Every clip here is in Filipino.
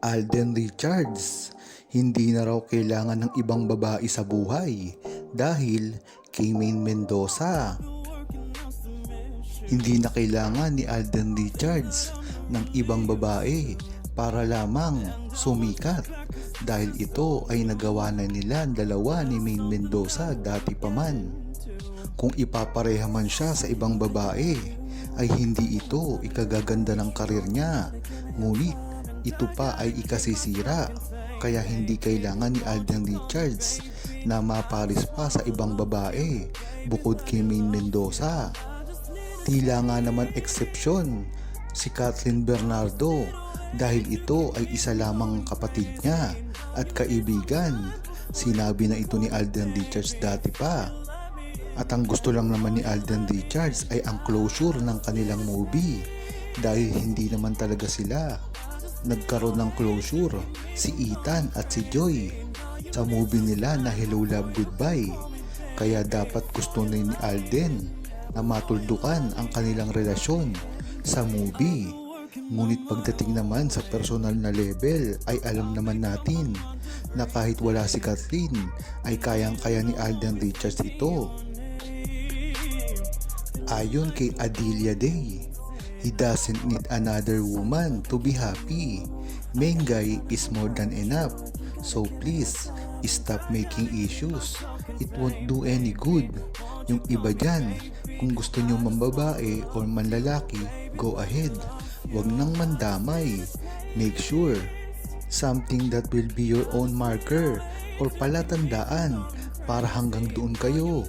Alden Richards, hindi na raw kailangan ng ibang babae sa buhay dahil kay Maine Mendoza. Hindi na kailangan ni Alden Richards ng ibang babae para lamang sumikat dahil ito ay nagawa na nila dalawa ni Maine Mendoza dati pa man. Kung ipapareha man siya sa ibang babae, ay hindi ito ikagaganda ng karir niya. Ngunit ito pa ay ikasisira. Kaya hindi kailangan ni Alden Richards na maparis pa sa ibang babae bukod kay Maine Mendoza. Tila nga naman eksepsyon si Kathleen Bernardo dahil ito ay isa lamang kapatid niya at kaibigan. Sinabi na ito ni Alden Richards dati pa. At ang gusto lang naman ni Alden Richards ay ang closure ng kanilang movie dahil hindi naman talaga sila nagkaroon ng closure si Ethan at si Joy sa movie nila na Hello Love Goodbye. Kaya dapat gusto ni Alden na matuldukan ang kanilang relasyon sa movie. Ngunit pagdating naman sa personal na level ay alam naman natin na kahit wala si Kathleen ay kayang-kaya ni Alden Richards ito. Ayon kay Adelia Day, he doesn't need another woman to be happy. Mengay is more than enough. So please, stop making issues. It won't do any good. Yung iba dyan, kung gusto nyo mambabae or manlalaki, go ahead. Huwag nang mandamay. Make sure something that will be your own marker or palatandaan para hanggang doon kayo.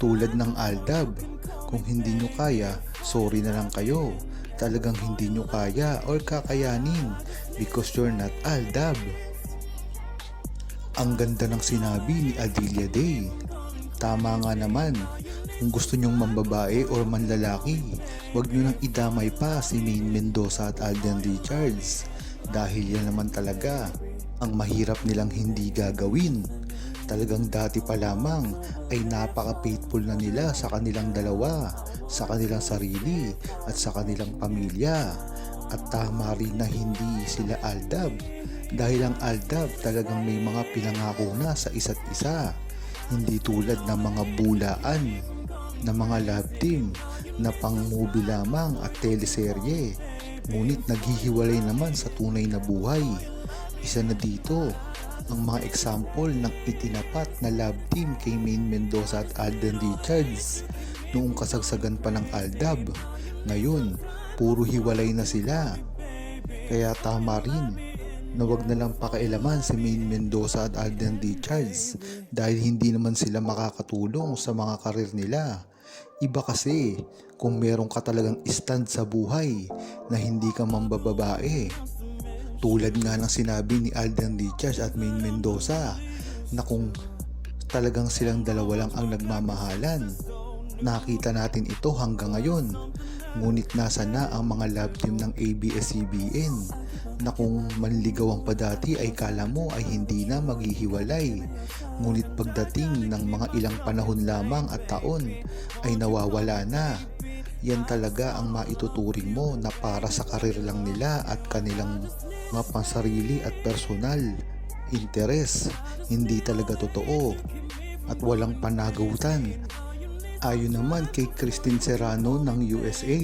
Tulad ng Aldab, kung hindi nyo kaya, sorry na lang kayo. Talagang hindi nyo kaya or kakayanin because you're not Aldab. Ang ganda ng sinabi ni Adelia Day. Tama nga naman, kung gusto nyong mambabae or manlalaki, wag nyo nang idamay pa si Maine Mendoza at Alden Richards dahil yan naman talaga ang mahirap nilang hindi gagawin. Talagang dati pa lamang ay napaka-faithful na nila sa kanilang dalawa, sa kanilang sarili at sa kanilang pamilya. At tama rin na hindi sila aldab dahil ang aldab talagang may mga pinangako na sa isa't isa. Hindi tulad ng mga bulaan na mga love team na pang movie lamang at teleserye. Ngunit naghihiwalay naman sa tunay na buhay. Isa na dito ang mga example ng itinapat na love team kay Maine Mendoza at Alden Richards noong kasagsagan pa ng Aldab. Ngayon, puro hiwalay na sila. Kaya tama rin na wag na lang pakailaman si Maine Mendoza at Alden Richards dahil hindi naman sila makakatulong sa mga karir nila. Iba kasi kung meron ka talagang stand sa buhay na hindi ka mambababae. Tulad nga ng sinabi ni Alden Richards at Maine Mendoza na kung talagang silang dalawa lang ang nagmamahalan. Nakita natin ito hanggang ngayon. Ngunit nasa na ang mga love team ng ABS-CBN na kung manligawan pa dati ay kala mo ay hindi na maghihiwalay. Ngunit pagdating ng mga ilang panahon lamang at taon ay nawawala na. Yan talaga ang maituturing mo na para sa karir lang nila at kanilang mga pansarili at personal interes. Hindi talaga totoo at walang panagutan. Ayon naman kay Christine Serrano ng USA,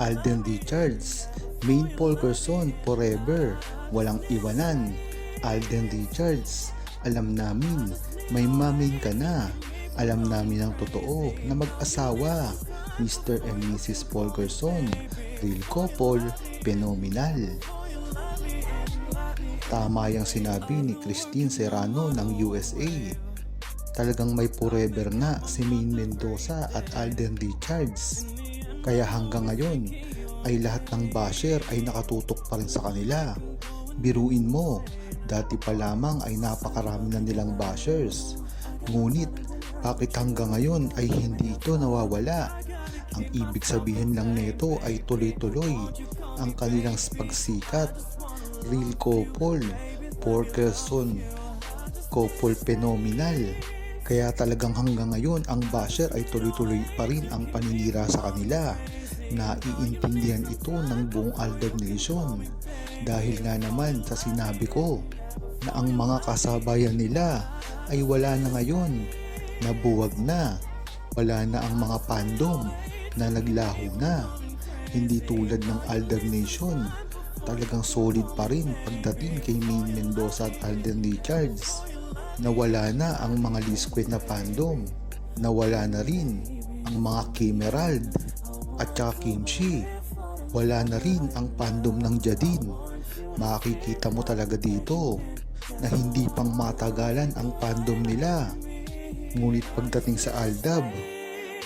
Alden Richards, Maine Polkerson forever, walang iwanan. Alden Richards, alam namin, may mamin ka na. Alam namin ang totoo na mag-asawa, Mr. and Mrs. Polkerson, real couple, phenomenal. Tama yung sinabi ni Christine Serrano ng USA. Talagang may forever nga si Maine Mendoza at Alden Richards. Kaya hanggang ngayon ay lahat ng basher ay nakatutok pa rin sa kanila. Biruin mo, dati pa lamang ay napakarami na nilang bashers. Ngunit bakit hanggang ngayon ay hindi ito nawawala? Ang ibig sabihin lang nito ay tuloy-tuloy ang kanilang pagsikat. Real couple, Porkerson, couple phenomenal. Kaya talagang hanggang ngayon ang basher ay tuloy-tuloy pa rin ang paninira sa kanila Naiintindihan ito ng buong Aldab Nation dahil nga naman sa sinabi ko na ang mga kasabayan nila ay wala na ngayon, nabuwag na, wala na ang mga fandom na naglaho na. Hindi tulad ng Aldab Nation, talagang solid pa rin pagdating kay Main Mendoza at Alden Richards. Nawala na ang mga Lisquid na fandom, nawala na rin ang mga Kimerald at saka Kimchi. Wala na rin ang fandom ng Jadin. Makikita mo talaga dito na hindi pang matagalan ang fandom nila. Ngunit pagdating sa Aldab,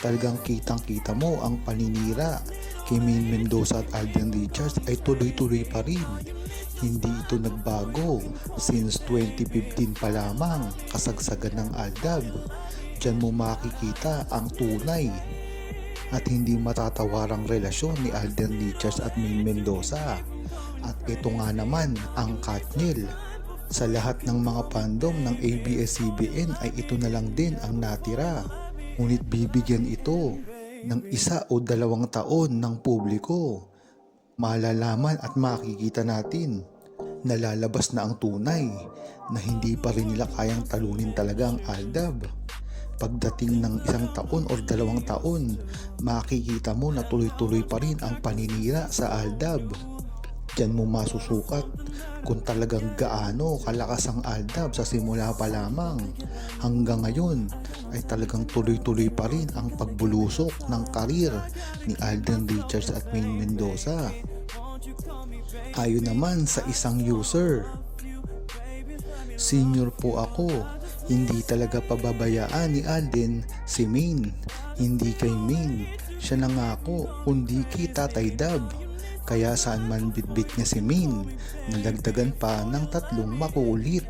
talagang kitang kita mo ang paninira kay Main Mendoza at Alden Richards ay tuloy-tuloy pa rin. Hindi ito nagbago since 2015 pa lamang kasagsagan ng Aldab. Diyan mo makikita ang tunay at hindi matatawarang relasyon ni Alden Richards at Main Mendoza. At ito nga naman ang Katnil. Sa lahat ng mga fandom ng ABS-CBN ay ito na lang din ang natira. Ngunit bibigyan ito ng isa o dalawang taon ng publiko. Malalaman at makikita natin na lalabas na ang tunay na hindi pa rin nila kayang talunin talaga ang Aldab. Pagdating ng isang taon o dalawang taon, makikita mo na tuloy-tuloy pa rin ang paninira sa Aldab. Diyan mo masusukat kung talagang gaano kalakas ang Aldab sa simula pa lamang. Hanggang ngayon ay talagang tuloy-tuloy pa rin ang pagbulusok ng karir ni Alden Richards at Main Mendoza. Ayon naman sa isang user, Senior po ako, hindi talaga pababayaan ni Alden si Main. Hindi kay Main, siya nangako kundi kay Tatay Dab. Kaya saan man bitbit niya si Main, nalagdagan pa ng tatlong makulit.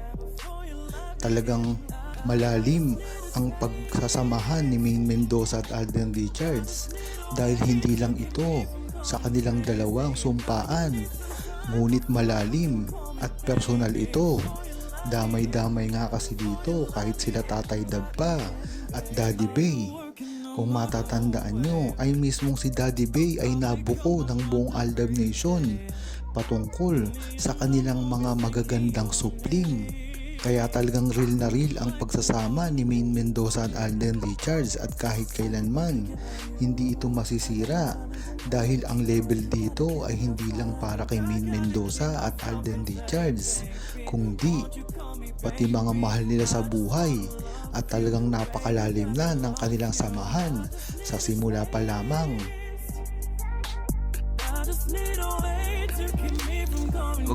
Talagang malalim ang pagsasamahan ni Main Mendoza at Alden Richards dahil hindi lang ito sa kanilang dalawang sumpaan ngunit malalim at personal ito. Damay-damay nga kasi dito kahit sila Tatay Dab pa at Daddy Bay. Kung matatandaan nyo ay mismong si Daddy Bay ay nabuko ng buong Aldab Nation patungkol sa kanilang mga magagandang supling. Kaya talagang real na real ang pagsasama ni Main Mendoza at Alden Richards at kahit kailanman hindi ito masisira dahil ang level dito ay hindi lang para kay Main Mendoza at Alden Richards kundi pati mga mahal nila sa buhay at talagang napakalalim na ng kanilang samahan sa simula pa lamang.